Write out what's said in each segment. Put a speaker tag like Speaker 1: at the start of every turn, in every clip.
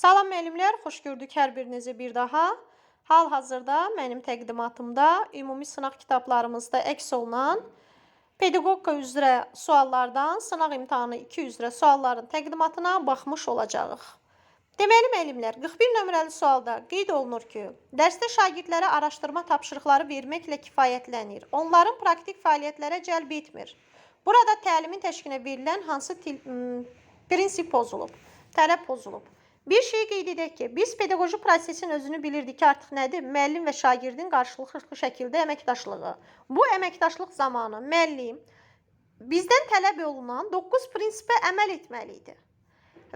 Speaker 1: Salam müəllimlər, xoş gördük hər birinizi bir daha. Hal-hazırda mənim təqdimatımda ümumi sınaq kitablarımızda əks olunan pedaqogika üzrə suallardan sınaq imtahanı 2 üzrə sualların təqdimatına baxmış olacağıq. Deməli müəllimlər, 41 nömrəli sualda qeyd olunur ki, dərsdə şagirdlərə araşdırma tapşırıqları verməklə kifayətlənir. Onların praktik fəaliyyətlərə cəlb etmir. Burada təlimin təşkilinə verilən hansı til, ım, prinsip pozulub, tələb pozulub? Bir şey qeyd edək ki, biz pedaqoji prosesin özünü bilirdik ki, artıq nədir? Müəllim və şagirdin qarşılıqlı şəkildə əməkdaşlığı. Bu əməkdaşlıq zamanı müəllim bizdən tələb olunan 9 prinsipə əməl etməli idi.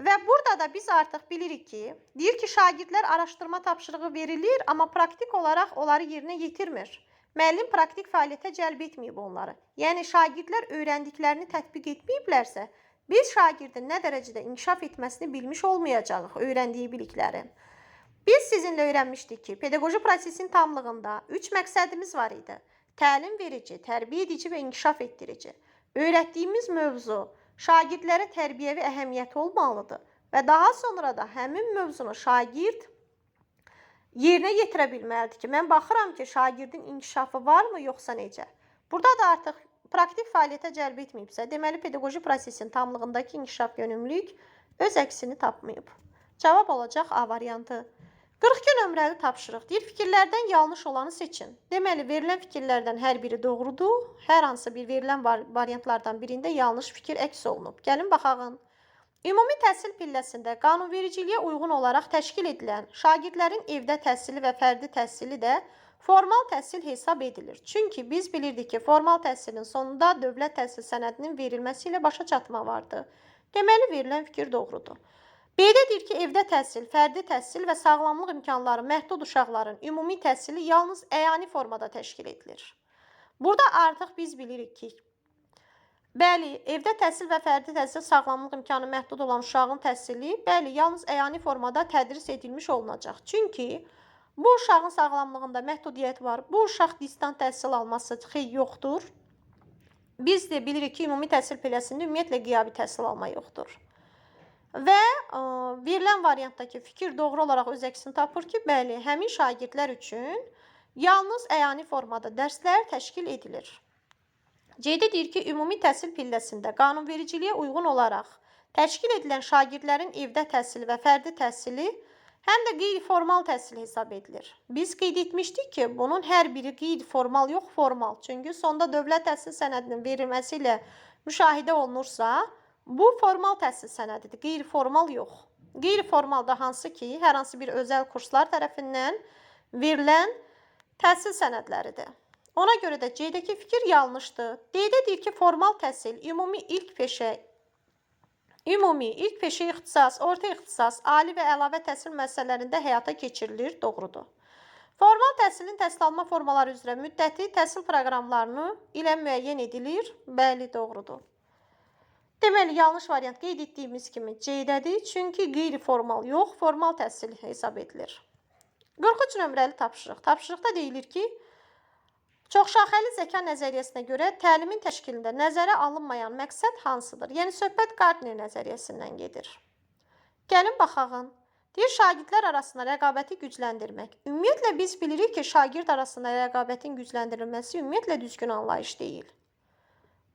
Speaker 1: Və burada da biz artıq bilirik ki, deyir ki, şagirdlər araşdırma tapşırığı verilir, amma praktik olaraq onları yerinə yetirmir. Müəllim praktik fəaliyyətə cəlb etməyib onları. Yəni şagirdlər öyrəndiklərini tətbiq etməyiblərsə, biz şagirdin nə dərəcədə inkişaf etməsini bilmiş olmayacağıq öyrəndiyi biliklərin. Biz sizinlə öyrənmişdik ki, pedaqoji prosesin tamlığında 3 məqsədimiz var idi. Təlim verici, tərbiyə edici və inkişaf etdirici. Öyrətdiyimiz mövzu şagirdlərə tərbiyəvi əhəmiyyəti olmalıdır və daha sonra da həmin mövzunu şagird yerinə yetirə bilməlidir ki, mən baxıram ki, şagirdin inkişafı varmı, yoxsa necə? Burada da artıq praktik fəaliyyətə cəlb etməyibsə, deməli pedaqoji prosesin tamlığındakı inkişaf yönümlülük öz əksini tapmayıb. Cavab olacaq A variantı. 42 nömrəli tapşırıq deyir, fikirlərdən yanlış olanı seçin. Deməli, verilən fikirlərdən hər biri doğrudur. Hər hansı bir verilən var variantlardan birində yanlış fikir əks olunub. Gəlin baxaq. Ümumi təhsil pilləsində qanunvericiliyə uyğun olaraq təşkil edilən şagirdlərin evdə təhsili və fərdi təhsili də formal təhsil hesab edilir. Çünki biz bilirdik ki, formal təhsilin sonunda dövlət təhsil sənədinin verilməsi ilə başa çatma vardı. Deməli, verilən fikir doğrudur. B-də deyir ki, evdə təhsil, fərdi təhsil və sağlamlıq imkanları məhdud uşaqların ümumi təhsili yalnız əyani formada təşkil edilir. Burada artıq biz bilirik ki, bəli, evdə təhsil və fərdi təhsil sağlamlıq imkanı məhdud olan uşağın təhsili, bəli, yalnız əyani formada tədris edilmiş olunacaq. Çünki bu uşağın sağlamlığında məhdudiyyət var. Bu uşaq distant təhsil alması xeyr yoxdur. Biz də bilirik ki, ümumi təhsil pilləsində ümumiyyətlə qiyabi təhsil alma yoxdur. Və ə, verilən variantdakı fikir doğru olaraq öz əksini tapır ki, bəli, həmin şagirdlər üçün yalnız əyani formada dərslər təşkil edilir. C-də deyir ki, ümumi təhsil pilləsində qanunvericiliyə uyğun olaraq təşkil edilən şagirdlərin evdə təhsili və fərdi təhsili həm də qeyri-formal təhsil hesab edilir. Biz qeyd etmişdik ki, bunun hər biri qeyri-formal yox, formal. Çünki sonda dövlət təhsil sənədinin verilməsi ilə müşahidə olunursa, bu formal təhsil sənədidir, qeyri-formal yox. Qeyri-formal da hansı ki, hər hansı bir özəl kurslar tərəfindən verilən təhsil sənədləridir. Ona görə də C-dəki fikir yanlışdır. D-də deyir ki, formal təhsil ümumi ilk peşə Ümumi ilk peşə ixtisas, orta ixtisas, ali və əlavə təhsil müəssisələrində həyata keçirilir, doğrudur. Formal təhsilin təhsil alma formaları üzrə müddəti təhsil proqramlarını ilə müəyyən edilir, bəli, doğrudur. Deməli, yanlış variant qeyd etdiyimiz kimi C-dədir, çünki qeyri-formal yox, formal təhsil hesab edilir. 43 nömrəli tapşırıq. Tapşırıqda deyilir ki, Çoxşaxəli zəka nəzəriyyəsinə görə təlimin təşkilində nəzərə alınmayan məqsəd hansıdır? Yəni söhbət Gardner nəzəriyyəsindən gedir. Gəlin baxağın. Deyir şagirdlər arasında rəqabəti gücləndirmək. Ümumiyyətlə biz bilirik ki, şagird arasında rəqabətin gücləndirilməsi ümumiyyətlə düzgün anlayış deyil.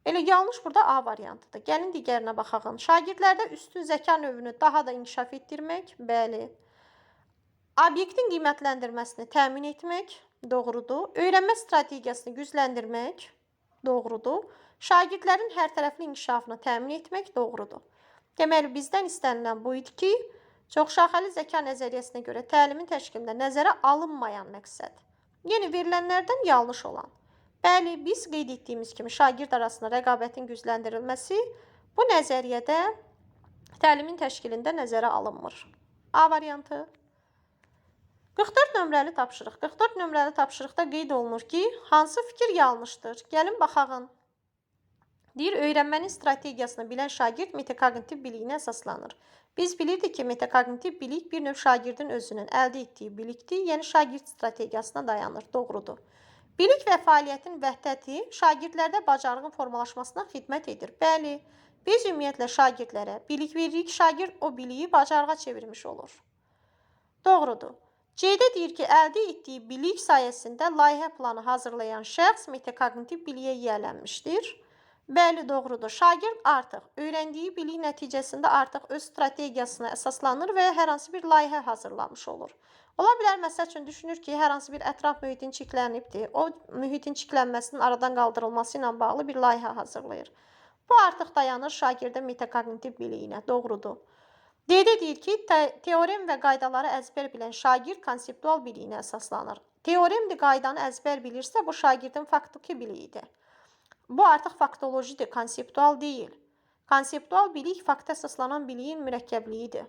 Speaker 1: Elə yanlış burada A variantıdır. Gəlin digərinə baxağın. Şagirdlərdə üstün zəka növünü daha da inkişaf etdirmək, bəli. Obyektin qiymətləndirməsini təmin etmək, doğrudur. Öyrənmə strategiyasını gücləndirmək, doğrudur. Şagirdlərin hər tərəfli inkişafını təmin etmək, doğrudur. Deməli, bizdən istənilən bu idi ki, çoxşaxəli zəka nəzəriyyəsinə görə təlimin təşkilində nəzərə alınmayan məqsəd. Yəni verilənlərdən yanlış olan. Bəli, biz qeyd etdiyimiz kimi şagird arasında rəqabətin gücləndirilməsi bu nəzəriyyədə təlimin təşkilində nəzərə alınmır. A variantı. 44 nömrəli tapşırıq. 44 nömrəli tapşırıqda qeyd olunur ki, hansı fikir yanlışdır? Gəlin baxağın. Deyir, öyrənmənin strategiyasını bilən şagird metakognitiv biliyinə əsaslanır. Biz bilirdik ki, metakognitiv bilik bir növ şagirdin özünün əldə etdiyi bilikdir, yəni şagird strategiyasına dayanır. Doğrudur. Bilik və fəaliyyətin vəhdəti şagirdlərdə bacarığın formalaşmasına xidmət edir. Bəli, biz ümumiyyətlə şagirdlərə bilik veririk, şagird o biliyi bacarığa çevirmiş olur. Doğrudur. C-də deyir ki, əldə etdiyi bilik sayəsində layihə planı hazırlayan şəxs metakognitiv biliyə yiyələnmişdir. Bəli, doğrudur. Şagird artıq öyrəndiyi bilik nəticəsində artıq öz strategiyasına əsaslanır və hər hansı bir layihə hazırlamış olur. Ola bilər, məsəl üçün düşünür ki, hər hansı bir ətraf mühitin çiklənibdir. O mühitin çiklənməsinin aradan qaldırılması ilə bağlı bir layihə hazırlayır. Bu artıq dayanır şagirdin metakognitiv biliyinə. Doğrudur. D-də ki, te- teorem və qaydaları əzbər bilən şagird konseptual biliyinə əsaslanır. Teoremdir, qaydanı əzbər bilirsə, bu şagirdin faktiki biliyidir. Bu artıq faktolojidir, konseptual deyil. Konseptual bilik fakta əsaslanan biliyin mürəkkəbliyidir.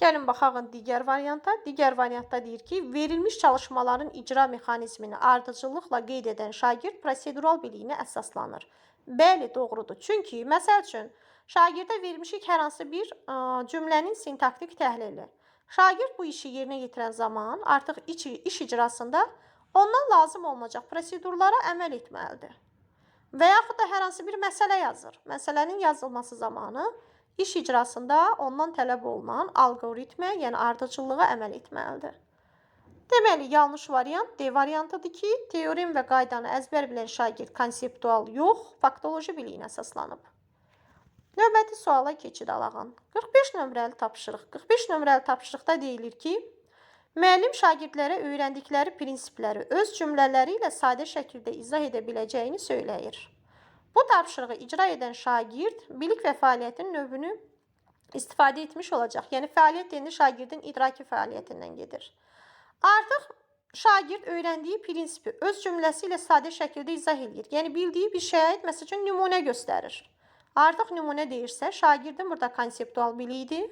Speaker 1: Gəlin baxaq digər varianta. Digər variantda deyir ki, verilmiş çalışmaların icra mexanizmini ardıcıllıqla qeyd edən şagird prosedural biliyinə əsaslanır. Bəli, doğrudur. Çünki məsəl üçün şagirdə verilmişik hər hansı bir ə, cümlənin sintaktik təhlili. Şagird bu işi yerinə yetirən zaman artıq iç, iş icrasında ondan lazım olacaq prosedurlara əməl etməlidir. Və yaxud da hər hansı bir məsələ yazır. Məsələnin yazılması zamanı iş icrasında ondan tələb olunan alqoritmə, yəni ardıcıllığa əməl etməlidir. Deməli, yanlış variant D variantıdır ki, teorem və qaydanı əzbər bilən şagird konseptual yox, faktoloji biliyinə əsaslanıb. Növbəti suala keçid alağan. 45 nömrəli tapşırıq. 45 nömrəli tapşırıqda deyilir ki, müəllim şagirdlərə öyrəndikləri prinsipləri öz cümlələri ilə sadə şəkildə izah edə biləcəyini söyləyir. Bu tapşırığı icra edən şagird bilik və fəaliyyətin növünü istifadə etmiş olacaq. Yəni fəaliyyət deyəndə şagirdin idraki fəaliyyətindən gedir. Artıq şagird öyrəndiyi prinsipi öz cümləsi ilə sadə şəkildə izah edir. Yəni bildiyi bir şərait məsəl üçün nümunə göstərir. Artıq nümunə deyirsə, şagirdin burada konseptual biliyidir.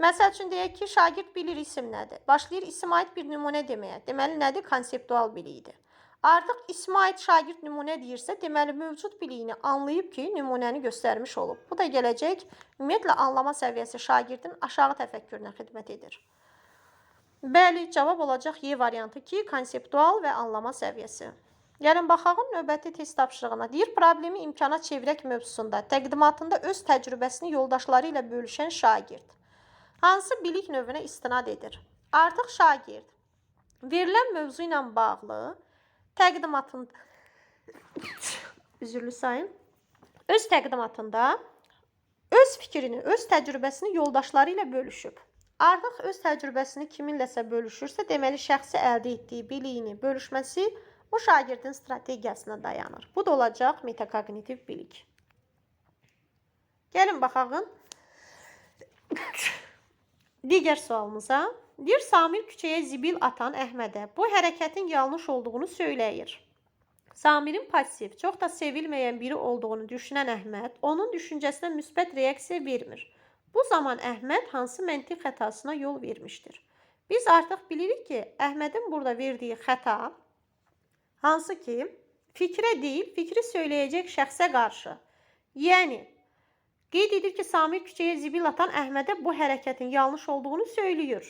Speaker 1: Məsəl üçün deyək ki, şagird bilir isim nədir. Başlayır isim aid bir nümunə deməyə. Deməli nədir? Konseptual biliyidir. Artıq ismə aid şagird nümunə deyirsə, deməli mövcud biliyini anlayıb ki, nümunəni göstərmiş olub. Bu da gələcək ümumiyyətlə anlama səviyyəsi şagirdin aşağı təfəkkürünə xidmət edir. Bəli, cavab olacaq Y variantı ki, konseptual və anlama səviyyəsi. Gəlin baxaq növbəti test tapşırığına. Deyir, problemi imkana çevirək mövzusunda təqdimatında öz təcrübəsini yoldaşları ilə bölüşən şagird hansı bilik növünə istinad edir? Artıq şagird verilən mövzu ilə bağlı təqdimatında üzrlü sayın öz təqdimatında öz fikrini, öz təcrübəsini yoldaşları ilə bölüşüb. Artıq öz təcrübəsini kiminləsə bölüşürsə, deməli şəxsi əldə etdiyi biliyini bölüşməsi bu şagirdin strategiyasına dayanır. Bu da olacaq metakognitiv bilik. Gəlin baxaq digər sualımıza. Deyir, Samir küçəyə zibil atan Əhmədə bu hərəkətin yanlış olduğunu söyləyir. Samirin pasiv, çox da sevilməyən biri olduğunu düşünən Əhməd onun düşüncəsinə müsbət reaksiya vermir. Bu zaman Əhməd hansı məntiq xətasına yol vermişdir? Biz artıq bilirik ki, Əhmədin burada verdiyi xəta hansı ki, fikrə deyil, fikri söyləyəcək şəxsə qarşı. Yəni qeyd edir ki, Samir küçəyə zibil atan Əhmədə bu hərəkətin yanlış olduğunu söylüyor.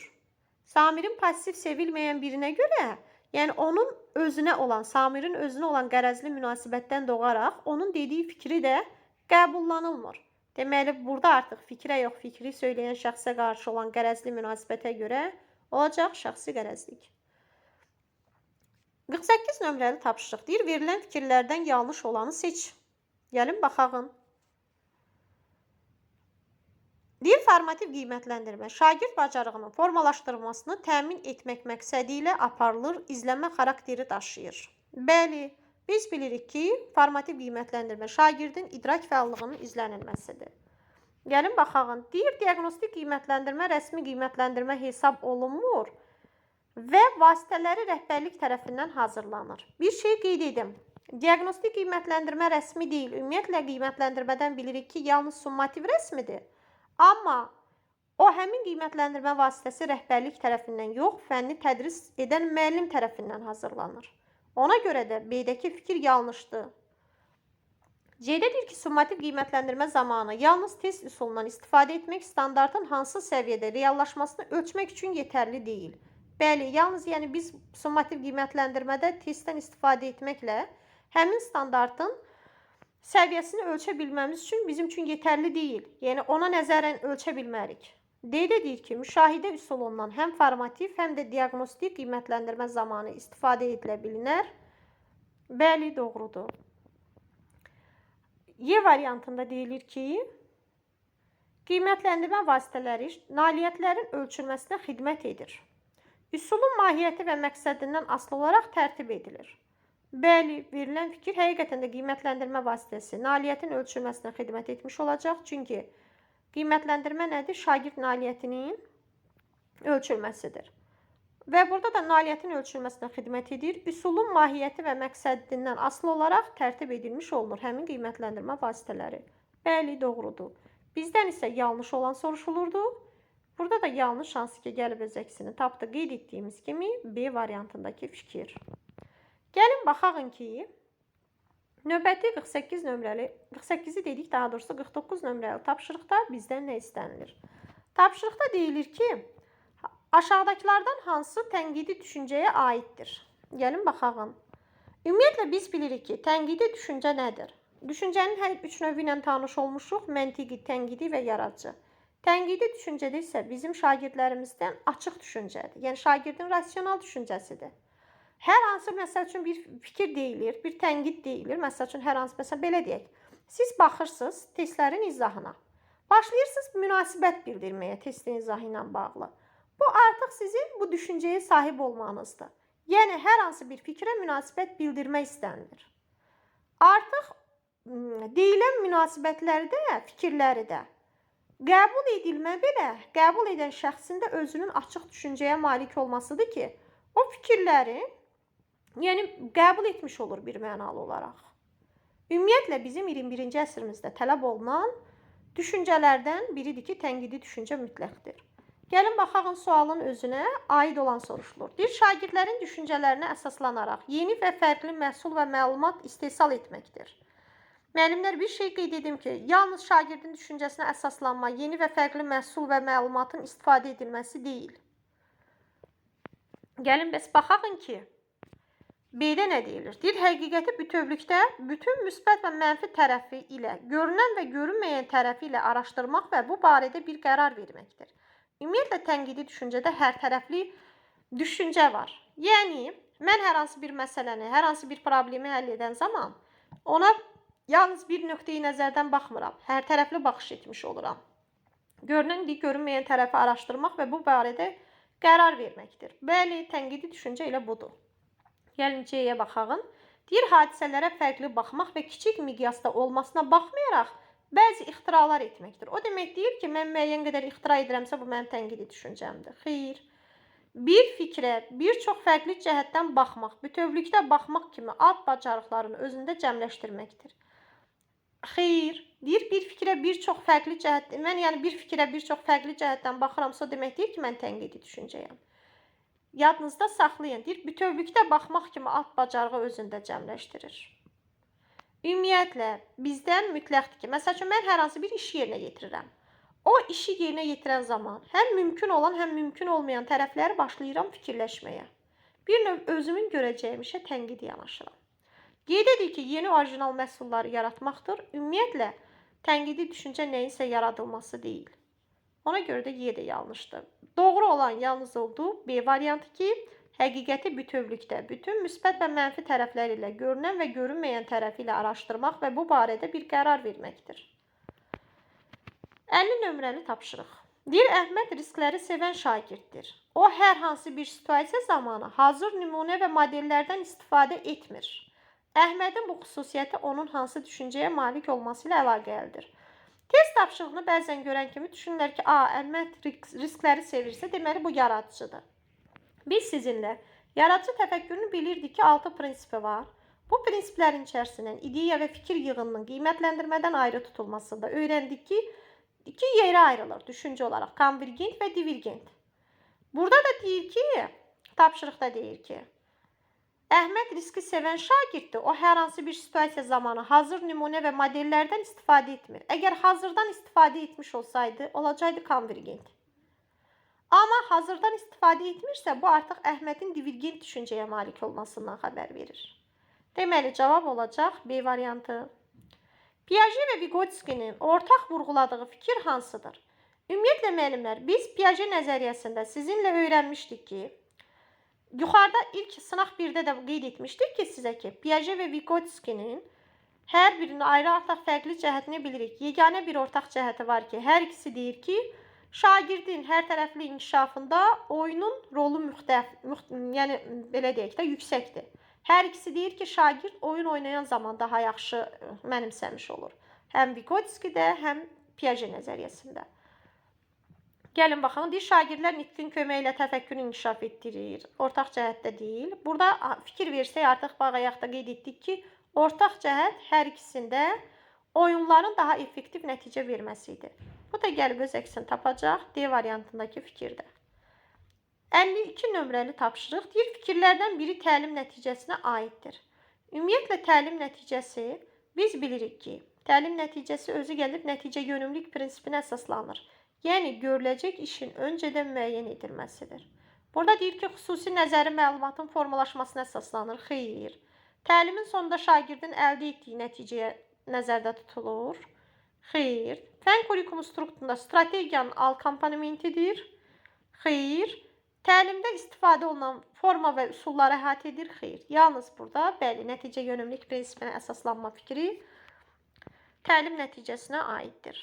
Speaker 1: Samirin pasiv sevilməyən birinə görə, yəni onun özünə olan, Samirin özünə olan qərəzli münasibətdən doğaraq onun dediyi fikri də qəbullanılmır. Deməli, burada artıq fikrə yox, fikri söyləyən şəxsə qarşı olan qərəzli münasibətə görə olacaq şəxsi qərəzlik. 48 nömrəli tapşırıq deyir, verilən fikirlərdən yanlış olanı seç. Gəlin baxağın. Deyir, formativ qiymətləndirmə şagird bacarığının formalaşdırılmasını təmin etmək məqsədi ilə aparılır, izlənmə xarakteri daşıyır. Bəli, biz bilirik ki, formativ qiymətləndirmə şagirdin idrak fəallığının izlənilməsidir. Gəlin baxağın. Deyir, diaqnostik qiymətləndirmə rəsmi qiymətləndirmə hesab olunmur və vasitələri rəhbərlik tərəfindən hazırlanır. Bir şey qeyd edim. Diaqnostik qiymətləndirmə rəsmi deyil. Ümumiyyətlə qiymətləndirmədən bilirik ki, yalnız summativ rəsmidir. Amma o həmin qiymətləndirmə vasitəsi rəhbərlik tərəfindən yox, fənni tədris edən müəllim tərəfindən hazırlanır. Ona görə də B-dəki fikir yanlışdır. C-də deyir ki, summativ qiymətləndirmə zamanı yalnız test üsulundan istifadə etmək standartın hansı səviyyədə reallaşmasını ölçmək üçün yetərli deyil. Bəli, yalnız yəni biz summativ qiymətləndirmədə testdən istifadə etməklə həmin standartın səviyyəsini ölçə bilməmiz üçün bizim üçün yetərli deyil. Yəni ona nəzərən ölçə bilmərik. Qeyd edir ki, müşahidə üsulundan həm formativ, həm də diaqnostik qiymətləndirmə zamanı istifadə edilə bilinər. Bəli, doğrudur. Y variantında deyilir ki, qiymətləndirmə vasitələri nailiyyətlərin ölçülməsinə xidmət edir. Üsulun mahiyyəti və məqsədindən asılı olaraq tərtib edilir. Bəli, verilən fikir həqiqətən də qiymətləndirmə vasitəsi nailiyyətin ölçülməsinə xidmət etmiş olacaq. Çünki qiymətləndirmə nədir? Şagird nailiyyətinin ölçülməsidir. Və burada da nailiyyətin ölçülməsinə xidmət edir. Üsulun mahiyyəti və məqsədindən asılı olaraq tərtib edilmiş olunur həmin qiymətləndirmə vasitələri. Bəli, doğrudur. Bizdən isə yanlış olan soruşulurdu. Burada da yanlış hansı ki gəlib öz əksini tapdı. Qeyd etdiyimiz kimi B variantındakı fikir. Gəlin baxağın ki, növbəti 48 nömrəli, 48-i dedik daha doğrusu 49 nömrəli tapşırıqda bizdən nə istənilir? Tapşırıqda deyilir ki, aşağıdakılardan hansı tənqidi düşüncəyə aiddir? Gəlin baxağın. Ümumiyyətlə biz bilirik ki, tənqidi düşüncə nədir? Düşüncənin hər üç növü ilə tanış olmuşuq. Məntiqi, tənqidi və yaradıcı. Tənqidi düşüncədə isə bizim şagirdlərimizdən açıq düşüncədir. Yəni şagirdin rasional düşüncəsidir. Hər hansı məsəl üçün bir fikir deyilir, bir tənqid deyilir. Məsəl üçün hər hansı məsələn belə deyək. Siz baxırsınız testlərin izahına. Başlayırsınız münasibət bildirməyə testin izahı ilə bağlı. Bu artıq sizin bu düşüncəyə sahib olmanızdır. Yəni hər hansı bir fikrə münasibət bildirmək istənilir. Artıq deyilən münasibətlərdə, fikirləri də qəbul edilmə belə qəbul edən şəxsin də özünün açıq düşüncəyə malik olmasıdır ki, o fikirləri yəni qəbul etmiş olur bir mənalı olaraq. Ümumiyyətlə bizim 21-ci əsrimizdə tələb olunan düşüncələrdən biridir ki, tənqidi düşüncə mütləqdir. Gəlin baxağın sualın özünə aid olan soruşulur. Deyir, şagirdlərin düşüncələrinə əsaslanaraq yeni və fərqli məhsul və məlumat istehsal etməkdir. Müəllimlər bir şey qeyd edim ki, yalnız şagirdin düşüncəsinə əsaslanma, yeni və fərqli məhsul və məlumatın istifadə edilməsi deyil. Gəlin bəs baxağın ki, B-də nə deyilir? Deyir, həqiqəti bütövlükdə bütün müsbət və mənfi tərəfi ilə, görünən və görünməyən tərəfi ilə araşdırmaq və bu barədə bir qərar verməkdir. Ümumiyyətlə tənqidi düşüncədə hər tərəfli düşüncə var. Yəni, mən hər hansı bir məsələni, hər hansı bir problemi həll edən zaman ona yalnız bir nöqteyi nəzərdən baxmıram. Hər tərəfli baxış etmiş oluram. Görünən, görünməyən tərəfi araşdırmaq və bu barədə qərar verməkdir. Bəli, tənqidi düşüncə elə budur. Gəlin C-yə baxağın. Deyir, hadisələrə fərqli baxmaq və kiçik miqyasda olmasına baxmayaraq bəzi ixtiralar etməkdir. O demək deyil ki, mən müəyyən qədər ixtira edirəmsə, bu mənim tənqidi düşüncəmdir. Xeyr. Bir fikrə bir çox fərqli cəhətdən baxmaq, bütövlükdə baxmaq kimi alt bacarıqlarını özündə cəmləşdirməkdir. Xeyr. Deyir, bir fikrə bir çox fərqli cəhət, mən yəni bir fikrə bir çox fərqli cəhətdən baxıramsa, demək deyil ki, mən tənqidi düşüncəyəm. Yadınızda saxlayın. Deyir, bütövlükdə baxmaq kimi alt bacarığı özündə cəmləşdirir. Ümumiyyətlə, bizdən mütləqdir ki, məsəl üçün mən hər hansı bir iş yerinə yetirirəm. O işi yerinə yetirən zaman həm mümkün olan, həm mümkün olmayan tərəfləri başlayıram fikirləşməyə. Bir növ özümün görəcəyim işə tənqidi yanaşıram. Qeyd edir ki, yeni orijinal məhsulları yaratmaqdır. Ümumiyyətlə, tənqidi düşüncə nəyinsə yaradılması deyil. Ona görə də Y də yanlışdır. Doğru olan yalnız oldu B variantı ki, həqiqəti bütövlükdə bütün müsbət və mənfi tərəfləri ilə görünən və görünməyən tərəfi ilə araşdırmaq və bu barədə bir qərar verməkdir. 50 nömrəli tapşırıq. Deyir, Əhməd riskləri sevən şagirddir. O hər hansı bir situasiya zamanı hazır nümunə və modellərdən istifadə etmir. Əhmədin bu xüsusiyyəti onun hansı düşüncəyə malik olması ilə əlaqəlidir. Test tapşırığını bəzən görən kimi düşünürlər ki, a, Əhməd riskləri sevirsə, deməli bu yaradıcıdır. Biz sizinlə yaradıcı təfəkkürünü bilirdik ki, 6 prinsipi var. Bu prinsiplərin içərisindən ideya və fikir yığınının qiymətləndirmədən ayrı tutulmasında öyrəndik ki, iki yerə ayrılır düşüncə olaraq, konvergent və divergent. Burada da deyir ki, tapşırıqda deyir ki, Əhməd riski sevən şagirddir. O hər hansı bir situasiya zamanı hazır nümunə və modellərdən istifadə etmir. Əgər hazırdan istifadə etmiş olsaydı, olacaqdı konvergent. Amma hazırdan istifadə etmirsə, bu artıq Əhmədin divergent düşüncəyə malik olmasından xəbər verir. Deməli, cavab olacaq B variantı. Piaget və Vygotsky'nin ortaq vurğuladığı fikir hansıdır? Ümumiyyətlə müəllimlər, biz Piaget nəzəriyyəsində sizinlə öyrənmişdik ki, yuxarıda ilk sınaq 1-də də qeyd etmişdik ki, sizə ki, Piaget və Vygotsky'nin hər birinin ayrı-ayrı fərqli cəhətini bilirik. Yeganə bir ortaq cəhəti var ki, hər ikisi deyir ki, şagirdin hər tərəfli inkişafında oyunun rolu müxtəlif, müxt yəni belə deyək də yüksəkdir. Hər ikisi deyir ki, şagird oyun oynayan zaman daha yaxşı mənimsəmiş olur. Həm Vygotsky-də, həm Piaget nəzəriyyəsində. Gəlin baxın, deyir şagirdlər nitqin köməyi ilə təfəkkürü inkişaf etdirir. Ortaq cəhətdə deyil. Burada fikir versək artıq bayaqda qeyd etdik ki, ortaq cəhət hər ikisində oyunların daha effektiv nəticə verməsidir. Bu da gəlib öz əksini tapacaq D variantındakı fikirdə. 52 nömrəli tapşırıq deyir fikirlərdən biri təlim nəticəsinə aiddir. Ümumiyyətlə təlim nəticəsi biz bilirik ki, təlim nəticəsi özü gəlib nəticə yönümlülük prinsipinə əsaslanır. Yəni görüləcək işin öncədən müəyyən edilməsidir. Burada deyir ki, xüsusi nəzəri məlumatın formalaşmasına əsaslanır. Xeyr. Təlimin sonunda şagirdin əldə etdiyi nəticəyə nəzərdə tutulur. Xeyr. Fən kurikumu strukturunda strategiyanın akompanimentidir. Xeyr. Təlimdə istifadə olunan forma və üsulları əhatə edir. Xeyr. Yalnız burada bəli, nəticə yönümlülük prinsipinə əsaslanma fikri təlim nəticəsinə aiddir.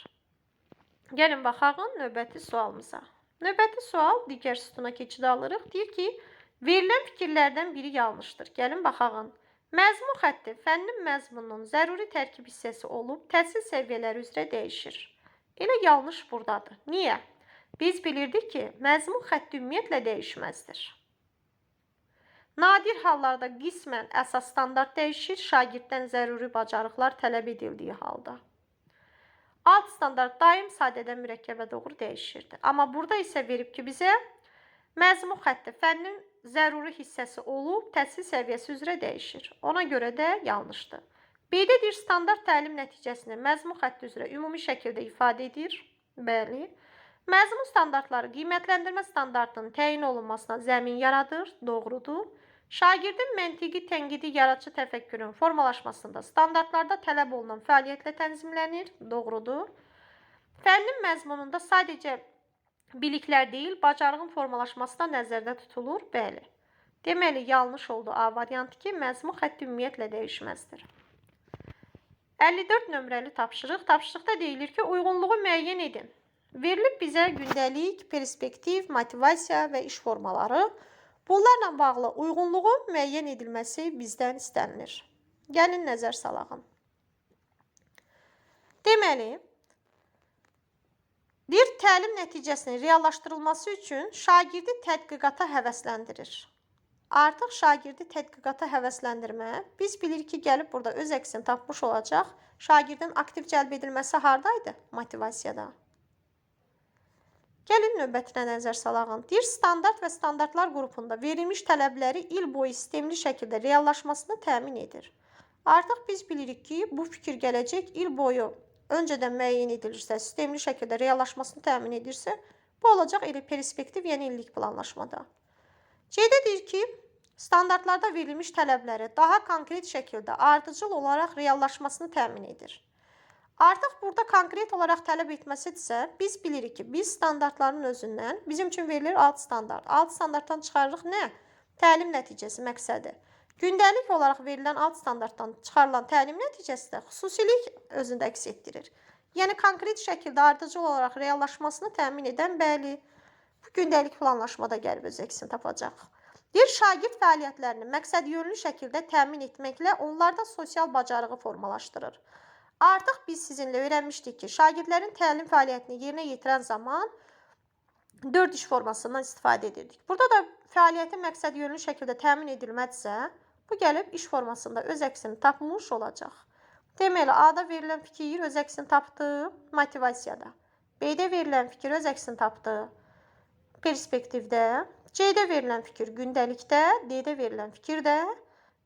Speaker 1: Gəlin baxaq növbəti sualımıza. Növbəti sual digər sütuna keçid alırıq. Deyir ki, verilən fikirlərdən biri yanlışdır. Gəlin baxaq. Məzmun xətti fənnin məzmununun zəruri tərkib hissəsi olub, təhsil səviyyələri üzrə dəyişir. Elə yanlış burdadır. Niyə? Biz bilirdik ki, məzmun xətti ümumiyyətlə dəyişməzdir. Nadir hallarda qismən əsas standart dəyişir, şagirddən zəruri bacarıqlar tələb edildiyi halda. Alt standart daim sadədən mürəkkəbə doğru dəyişirdi. Amma burada isə verib ki, bizə məzmun xətti fənnin zəruri hissəsi olub, təhsil səviyyəsi üzrə dəyişir. Ona görə də yanlışdır. B-də deyir, standart təlim nəticəsini məzmun xətti üzrə ümumi şəkildə ifadə edir. Bəli. Məzmun standartları qiymətləndirmə standartının təyin olunmasına zəmin yaradır. Doğrudur. Şagirdin məntiqi tənqidi yaradıcı təfəkkürün formalaşmasında standartlarda tələb olunan fəaliyyətlə tənzimlənir. Doğrudur. Fənnin məzmununda sadəcə biliklər deyil, bacarığın formalaşması da nəzərdə tutulur. Bəli. Deməli, yanlış oldu A variantı ki, məzmun xətti ümumiyyətlə dəyişməzdir. 54 nömrəli tapşırıq. Tapşırıqda deyilir ki, uyğunluğu müəyyən edin. Verilib bizə gündəlik, perspektiv, motivasiya və iş formaları. Bunlarla bağlı uyğunluğun müəyyən edilməsi bizdən istənilir. Gəlin nəzər salaq. Deməli, bir təlim nəticəsinin reallaşdırılması üçün şagirdi tədqiqata həvəsləndirir. Artıq şagirdi tədqiqata həvəsləndirmə, biz bilirik ki, gəlib burada öz əksini tapmış olacaq. Şagirdin aktiv cəlb edilməsi hardaydı? Motivasiyada. Gəlin növbətinə nəzər salaq. Deyir, standart və standartlar qrupunda verilmiş tələbləri il boyu sistemli şəkildə reallaşmasını təmin edir. Artıq biz bilirik ki, bu fikir gələcək il boyu öncədən müəyyən edilirsə, sistemli şəkildə reallaşmasını təmin edirsə, bu olacaq elə perspektiv, yəni illik planlaşmada. C-də deyir ki, standartlarda verilmiş tələbləri daha konkret şəkildə ardıcıl olaraq reallaşmasını təmin edir. Artıq burada konkret olaraq tələb etməsidirsə, biz bilirik ki, biz standartların özündən bizim üçün verilir alt standart. Alt standartdan çıxarırıq nə? Təlim nəticəsi məqsədi. Gündəlik olaraq verilən alt standartdan çıxarılan təlim nəticəsi də xüsusilik özündə əks etdirir. Yəni konkret şəkildə ardıcıl olaraq reallaşmasını təmin edən bəli, bu gündəlik planlaşmada gəlib öz əksini tapacaq. Bir şagird fəaliyyətlərini məqsədyönlü şəkildə təmin etməklə onlarda sosial bacarığı formalaşdırır. Artıq biz sizinlə öyrənmişdik ki, şagirdlərin təlim fəaliyyətini yerinə yetirən zaman 4 iş formasından istifadə edirdik. Burada da fəaliyyətin məqsədyönlü şəkildə təmin edilmədisə, bu gəlib iş formasında öz əksini tapmış olacaq. Deməli, A-da verilən fikir öz əksini tapdı motivasiyada. B-də verilən fikir öz əksini tapdı perspektivdə. C-də verilən fikir gündəlikdə, D-də verilən fikir də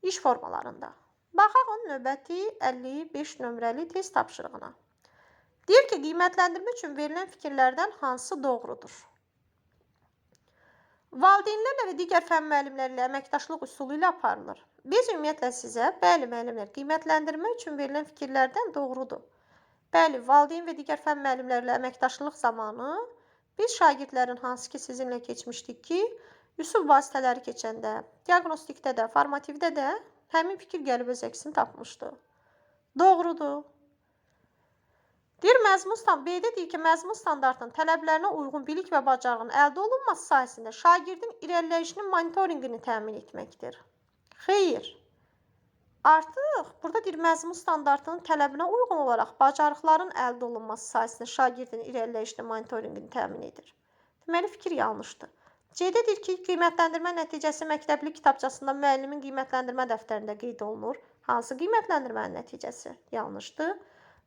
Speaker 1: iş formalarında. Baxaq növbəti 55 nömrəli test tapşırığına. Deyir ki, qiymətləndirmə üçün verilən fikirlərdən hansı doğrudur? Valideynlərlə və digər fənn müəllimləri ilə əməkdaşlıq üsulu ilə aparılır. Biz ümumiyyətlə sizə, bəli müəllimlər, qiymətləndirmə üçün verilən fikirlərdən doğrudur. Bəli, valideyn və digər fənn müəllimləri ilə əməkdaşlıq zamanı biz şagirdlərin hansı ki sizinlə keçmişdik ki, üsul vasitələri keçəndə, diaqnostikdə də, formativdə də həmin fikir gəlib öz əksini tapmışdı. Doğrudur. Deyir məzmun stand B-də deyir ki, məzmun standartının tələblərinə uyğun bilik və bacarığın əldə olunması sayəsində şagirdin irəliləyişinin monitorinqini təmin etməkdir. Xeyr. Artıq burada deyir məzmun standartının tələbinə uyğun olaraq bacarıqların əldə olunması sayəsində şagirdin irəliləyişinin monitorinqini təmin edir. Deməli fikir yanlışdır. C-də deyir ki, qiymətləndirmə nəticəsi məktəbli kitabçasında müəllimin qiymətləndirmə dəftərində qeyd olunur. Hansı qiymətləndirmənin nəticəsi? Yanlışdır.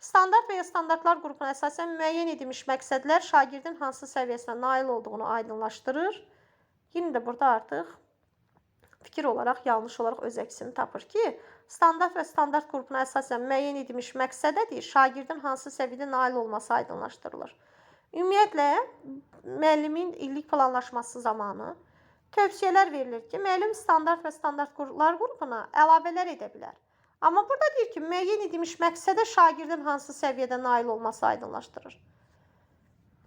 Speaker 1: Standart və ya standartlar qrupuna əsasən müəyyən edilmiş məqsədlər şagirdin hansı səviyyəsinə nail olduğunu aydınlaşdırır. Yenə də burada artıq fikir olaraq yanlış olaraq öz əksini tapır ki, standart və standart qrupuna əsasən müəyyən edilmiş məqsədə deyir, şagirdin hansı səviyyədə nail olması aydınlaşdırılır. Ümumiyyətlə müəllimin illik planlaşması zamanı tövsiyələr verilir ki, müəllim standart və standartlar qrupuna əlavələr edə bilər. Amma burada deyir ki, müəyyən edilmiş məqsədə şagirdin hansı səviyyədə nail olması aydınlaşdırır.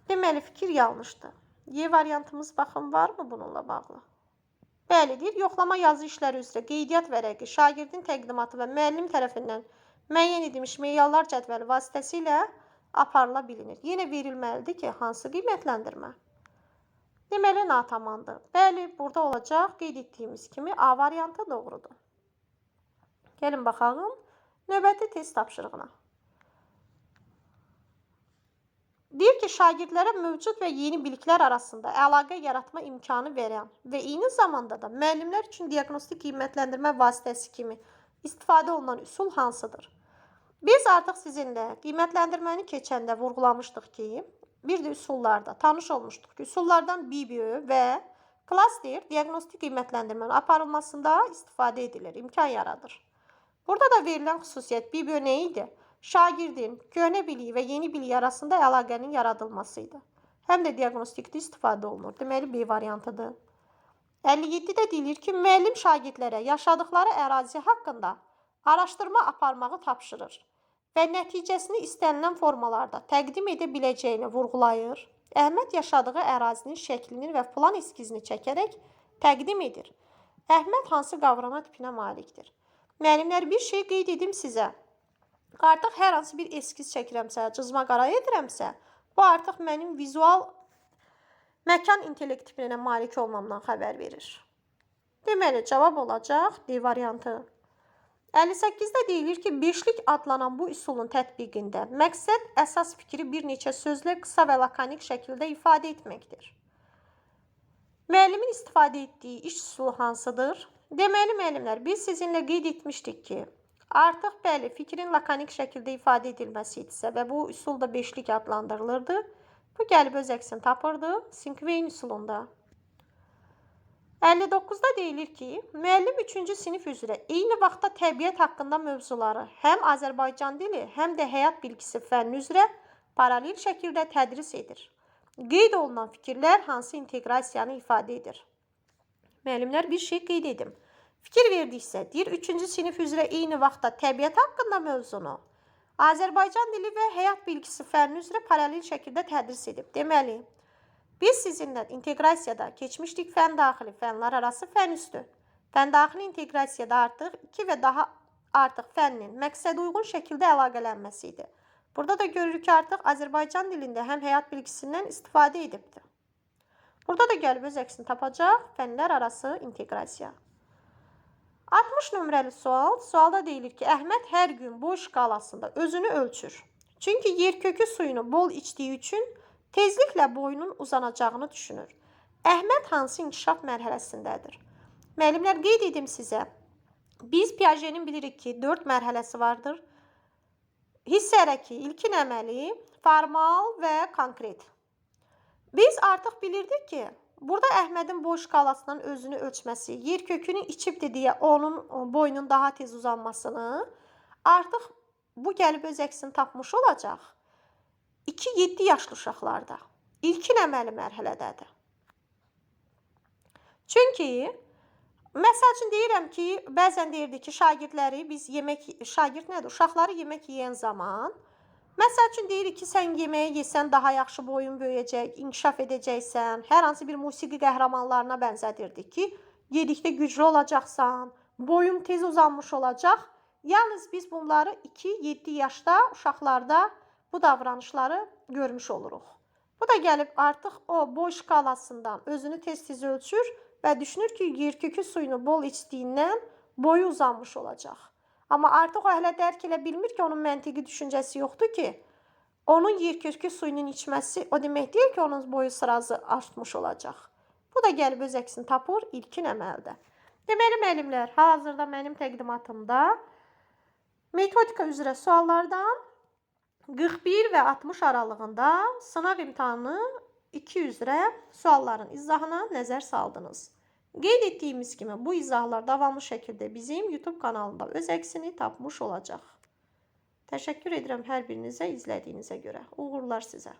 Speaker 1: Deməli fikir yanlışdır. Y variantımız baxın varmı bununla bağlı? Bəli, deyir, yoxlama yazı işləri üzrə qeydiyyat vərəqi şagirdin təqdimatı və müəllim tərəfindən müəyyən edilmiş meyallar cədvəli vasitəsilə aparıla bilinir. Yenə verilməlidir ki, hansı qiymətləndirmə? Deməli, natamandır. Bəli, burada olacaq qeyd etdiyimiz kimi A variantı doğrudur. Gəlin baxalım növbəti test tapşırığına. Deyir ki, şagirdlərə mövcud və yeni biliklər arasında əlaqə yaratma imkanı verən və eyni zamanda da müəllimlər üçün diaqnostik qiymətləndirmə vasitəsi kimi istifadə olunan üsul hansıdır? Biz artıq sizinlə qiymətləndirməni keçəndə vurğulamışdıq ki, bir də üsullarda tanış olmuşduq ki, üsullardan BBÖ və klaster diaqnostik qiymətləndirmənin aparılmasında istifadə edilir, imkan yaradır. Burada da verilən xüsusiyyət BBÖ nə idi? Şagirdin köhnə biliyi və yeni biliyi arasında əlaqənin yaradılmasıydı. Həm də diaqnostikdə istifadə olunur. Deməli B variantıdır. 57-də deyilir ki, müəllim şagirdlərə yaşadıkları ərazi haqqında araşdırma aparmağı tapşırır və nəticəsini istənilən formalarda təqdim edə biləcəyini vurğulayır. Əhməd yaşadığı ərazinin şəklini və plan eskizini çəkərək təqdim edir. Əhməd hansı qavrama tipinə malikdir? Müəllimlər bir şey qeyd edim sizə. Artıq hər hansı bir eskiz çəkirəmsə, cızma qara edirəmsə, bu artıq mənim vizual məkan intellekt tipinə malik olmamdan xəbər verir. Deməli, cavab olacaq D variantı. 58-də deyilir ki, beşlik adlanan bu üsulun tətbiqində məqsəd əsas fikri bir neçə sözlə qısa və lakanik şəkildə ifadə etməkdir. Müəllimin istifadə etdiyi iş üsulu hansıdır? Deməli, müəllimlər, biz sizinlə qeyd etmişdik ki, Artıq bəli, fikrin lakanik şəkildə ifadə edilməsi idisə və bu üsul da beşlik adlandırılırdı. Bu gəlib öz əksini tapırdı Sinkveyn üsulunda. 59-da deyilir ki, müəllim 3-cü sinif üzrə eyni vaxtda təbiət haqqında mövzuları həm Azərbaycan dili, həm də həyat bilgisi fənni üzrə paralel şəkildə tədris edir. Qeyd olunan fikirlər hansı inteqrasiyanı ifadə edir? Müəllimlər bir şey qeyd edim. Fikir verdiksə, deyir 3-cü sinif üzrə eyni vaxtda təbiət haqqında mövzunu Azərbaycan dili və həyat bilgisi fənni üzrə paralel şəkildə tədris edib. Deməli, biz sizinlə inteqrasiyada keçmişdik fən daxili, fənlər arası fən üstü. Fən daxili inteqrasiyada artıq 2 və daha artıq fənnin məqsəd uyğun şəkildə əlaqələnməsi idi. Burada da görürük ki, artıq Azərbaycan dilində həm həyat bilgisindən istifadə edibdir. Burada da gəlib öz əksini tapacaq fənlər arası inteqrasiya. 60 nömrəli sual. Sualda deyilir ki, Əhməd hər gün boy şkalasında özünü ölçür. Çünki yerkökü suyunu bol içdiyi üçün tezliklə boyunun uzanacağını düşünür. Əhməd hansı inkişaf mərhələsindədir? Müəllimlər qeyd edim sizə. Biz Piaget'in bilirik ki, 4 mərhələsi vardır. Hissə hərəki, ilkin əməli, formal və konkret. Biz artıq bilirdik ki, Burada Əhmədin boy şkalasının özünü ölçməsi, yer kökünü içibdi deyə onun boyunun daha tez uzanmasını artıq bu gəlib öz əksini tapmış olacaq. 2-7 yaşlı uşaqlarda ilkin əməli mərhələdədir. Çünki məsəl üçün deyirəm ki, bəzən deyirdi ki, şagirdləri biz yemək şagird nədir? Uşaqları yemək yeyən zaman Məsəl üçün deyirik ki, sən yeməyi yesən daha yaxşı boyun böyüyəcək, inkişaf edəcəksən. Hər hansı bir musiqi qəhrəmanlarına bənzədirdik ki, yedikdə güclü olacaqsan, boyun tez uzanmış olacaq. Yalnız biz bunları 2-7 yaşda uşaqlarda bu davranışları görmüş oluruq. Bu da gəlib artıq o boy şkalasından özünü tez-tez ölçür və düşünür ki, yerkökü suyunu bol içdiyindən boyu uzanmış olacaq. Amma artıq o hələ dərk elə bilmir ki, onun məntiqi düşüncəsi yoxdur ki, onun yerkökü suyunun içməsi o demək deyil ki, onun boyu sırazı artmış olacaq. Bu da gəlib öz əksini tapır ilkin əməldə. Deməli müəllimlər, hal-hazırda mənim təqdimatımda metodika üzrə suallardan 41 və 60 aralığında sınaq imtahanı 2 üzrə sualların izahına nəzər saldınız. Qeyd etdiyimiz kimi bu izahlar davamlı şəkildə bizim YouTube kanalında öz əksini tapmış olacaq. Təşəkkür edirəm hər birinizə izlədiyinizə görə. Uğurlar sizə.